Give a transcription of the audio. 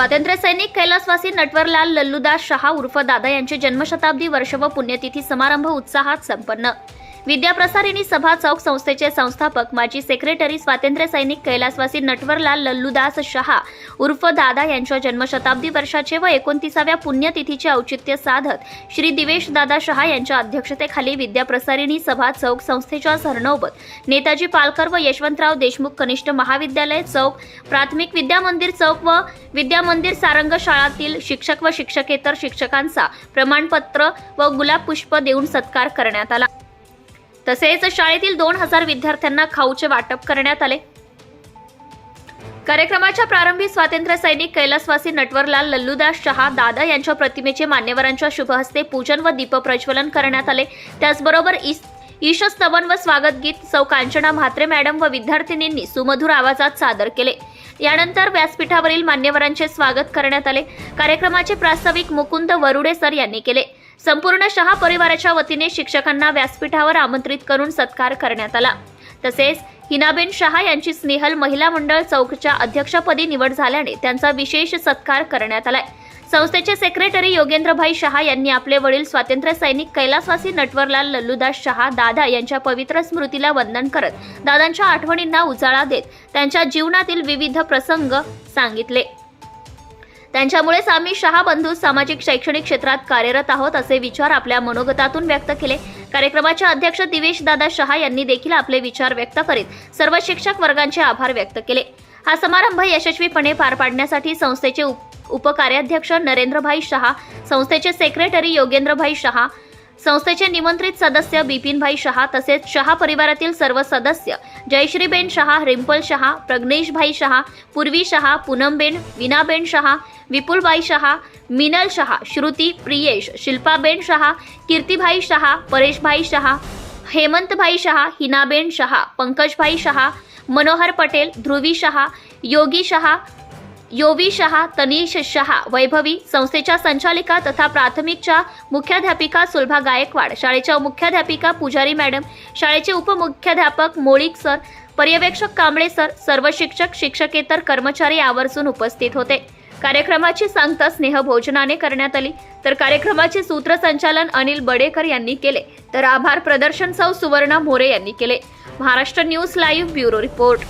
स्वातंत्र्य सैनिक कैलासवासी नटवरलाल लल्लूदास शहा उर्फ दादा यांची जन्मशताब्दी वर्ष व पुण्यतिथी समारंभ उत्साहात संपन्न. विद्याप्रसारिणी सभा चौक संस्थेचे संस्थापक माजी सेक्रेटरी स्वातंत्र्य सैनिक कैलासवासी नटवरलाल लल्लूदास शहा उर्फ दादा यांच्या जन्मशताब्दी वर्षाचे व एकोणतीसाव्या पुण्यतिथीचे औचित्य साधत श्री दिवेश दादा शहा यांच्या अध्यक्षतेखाली विद्याप्रसारिणी सभा चौक संस्थेच्या सरनोबत नेताजी पालकर व यशवंतराव देशमुख कनिष्ठ महाविद्यालय चौक प्राथमिक विद्या मंदिर चौक व विद्या मंदिर सारंग शाळातील शिक्षक व शिक्षकेतर शिक्षकांचा प्रमाणपत्र व गुलाब पुष्प देऊन सत्कार करण्यात आला. तसेच शाळेतील दोन हजार विद्यार्थ्यांना खाऊचे वाटप करण्यात आले. कार्यक्रमाच्या प्रारंभी स्वातंत्र्य सैनिक कैलासवासी नटवरलाल लल्लूदास शहा दादा यांच्या प्रतिमेचे मान्यवरांच्या शुभहस्ते पूजन व दीपप्रज्वलन करण्यात आले. त्याचबरोबर ईस- ईशस्तवन व स्वागत गीत सौ कांचना म्हात्रे मॅडम व विद्यार्थिनींनी सुमधुर आवाजात सादर केले. यानंतर व्यासपीठावरील मान्यवरांचे स्वागत करण्यात आले. कार्यक्रमाचे प्रास्ताविक मुकुंद वरुडे सर यांनी केले. संपूर्ण शहा परिवाराच्या वतीने शिक्षकांना व्यासपीठावर आमंत्रित करून सत्कार करण्यात आला. तसेच हिनाबेन शहा यांची स्नेहल महिला मंडळ चौकच्या अध्यक्षपदी निवड झाल्याने त्यांचा विशेष सत्कार करण्यात आलाय. संस्थेचे सेक्रेटरी योगेंद्रभाई शहा यांनी आपले वडील स्वातंत्र्य सैनिक कैलासवासी नटवरलाल लल्लूदास शहा दादा यांच्या पवित्र स्मृतीला वंदन करत दादांच्या आठवणींना उजाळा देत त्यांच्या जीवनातील विविध प्रसंग सांगितले. त्यांच्यामुळेच आम्ही शहा बंधू सामाजिक शैक्षणिक क्षेत्रात कार्यरत आहोत असे विचार आपल्या मनोगतातून व्यक्त केले. कार्यक्रमाचे अध्यक्ष दिवेश दादा शहा यांनी देखील आपले विचार व्यक्त करीत सर्व शिक्षक वर्गांचे आभार व्यक्त केले. हा समारंभ यशस्वीपणे पार पाडण्यासाठी संस्थेचे उप- उपकार्याध्यक्ष नरेंद्रभाई शहा संस्थेचे सेक्रेटरी योगेंद्रभाई शहा संस्थेचे निमंत्रित सदस्य बिपिनभाई शहा तसेच शहा परिवारातील सर्व सदस्य जयश्रीबेन शहा रिम्पल शहा प्रग्नेशभाई शहा पूर्वी शहा पूनमबेन विनाबेन शहा विपुलबाई शहा मिनल शहा श्रुती प्रियेश शिल्पाबेन शहा कीर्तिभाई शहा परेशभाई शहा हेमंतभाई शहा हिनाबेन शहा पंकजभाई शहा मनोहर पटेल ध्रुवी शहा योगी शहा योवी शहा तनीश शहा वैभवी संस्थेच्या संचालिका तथा प्राथमिकच्या मुख्याध्यापिका सुलभा गायकवाड शाळेच्या मुख्याध्यापिका पुजारी मॅडम शाळेचे उपमुख्याध्यापक मोळीक सर पर्यवेक्षक कांबळे सर सर्व शिक्षक शिक्षकेतर कर्मचारी आवर्जून उपस्थित होते. कार्यक्रमाची सांगता स्नेह भोजनाने करण्यात आली. तर कार्यक्रमाचे सूत्रसंचालन अनिल बडेकर यांनी केले. तर आभार प्रदर्शन सौ सुवर्णा मोरे यांनी केले. Maharashtra news live bureau report.